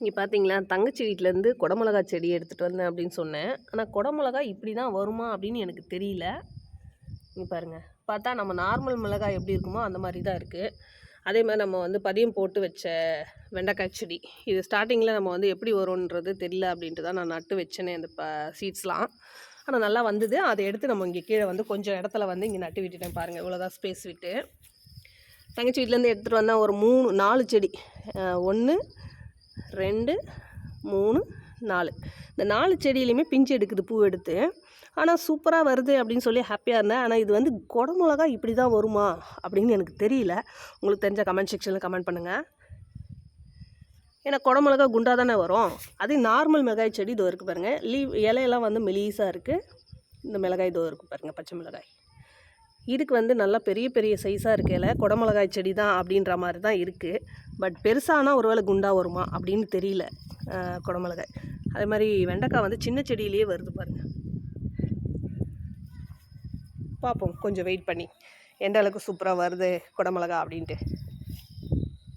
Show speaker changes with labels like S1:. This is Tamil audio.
S1: இங்கே பார்த்தீங்களா தங்கச்சி வீட்டிலேருந்து குடமிளகா செடி எடுத்துகிட்டு வந்தேன் அப்படின்னு சொன்னேன். ஆனால் குடமிளகா இப்படி தான் வருமா அப்படின்னு எனக்கு தெரியல. இங்கே பாருங்கள் பார்த்தா நம்ம நார்மல் மிளகாய் எப்படி இருக்குமோ அந்த மாதிரி தான் இருக்குது அதே மாதிரி நம்ம வந்து பதியம் போட்டு வச்ச வெண்டைக்காய் செடி. இது ஸ்டார்டிங்கில் நம்ம வந்து எப்படி வரும்ன்றது தெரியல அப்படின்ட்டு தான் நான் நட்டு வச்சேனே அந்த ப சீட்ஸ்லாம் ஆனால் நல்லா வந்தது. அதை எடுத்து நம்ம இங்கே கீழே வந்து கொஞ்சம் இடத்துல வந்து இங்கே நட்டு விட்டுட்டேன் பாருங்கள் இவ்வளோதான் ஸ்பேஸ் விட்டு. தங்கச்சி வீட்டிலேருந்து எடுத்துகிட்டு வந்தால் ஒரு மூணு நாலு செடி. ஒன்று ரெண்டு மூணு நாலு. இந்த நாலு செடியிலையுமே பிஞ்சு எடுக்குது பூ எடுத்து. ஆனால் சூப்பராக வருது அப்படின்னு சொல்லி ஹாப்பியாக இருந்தேன். ஆனால் இது வந்து குடமிளகா இப்படி தான் வருமா அப்படின்னு எனக்கு தெரியல. உங்களுக்கு தெரிஞ்ச கமெண்ட் செக்ஷனில் கமெண்ட் பண்ணுங்கள் ஏன்னா குடமிளகா குண்டாக தானே வரும். அதே நார்மல் மிளகாய் செடி இதோ இருக்குது பாருங்கள் லீவ் இலையெல்லாம் வந்து மெலீஸாக இருக்குது இந்த மிளகாய் இதோ இருக்குது பாருங்கள் பச்சை மிளகாய். இதுக்கு வந்து நல்லா பெரிய பெரிய சைஸாக இருக்கையில் குடமிளகாய் செடி தான் அப்படின்ற மாதிரி தான் இருக்குது பட் பெருசானா ஒருவேளை குண்டாக வருமா அப்படின்னு தெரியல குடமிளகாய். அதே மாதிரி வெண்டைக்காய் வந்து சின்ன செடியிலேயே வருது பாருங்கள் பார்ப்போம் கொஞ்சம் வெயிட் பண்ணி. எந்த அளவுக்கு சூப்பராக வருது குடமிளகா அப்படின்ட்டு.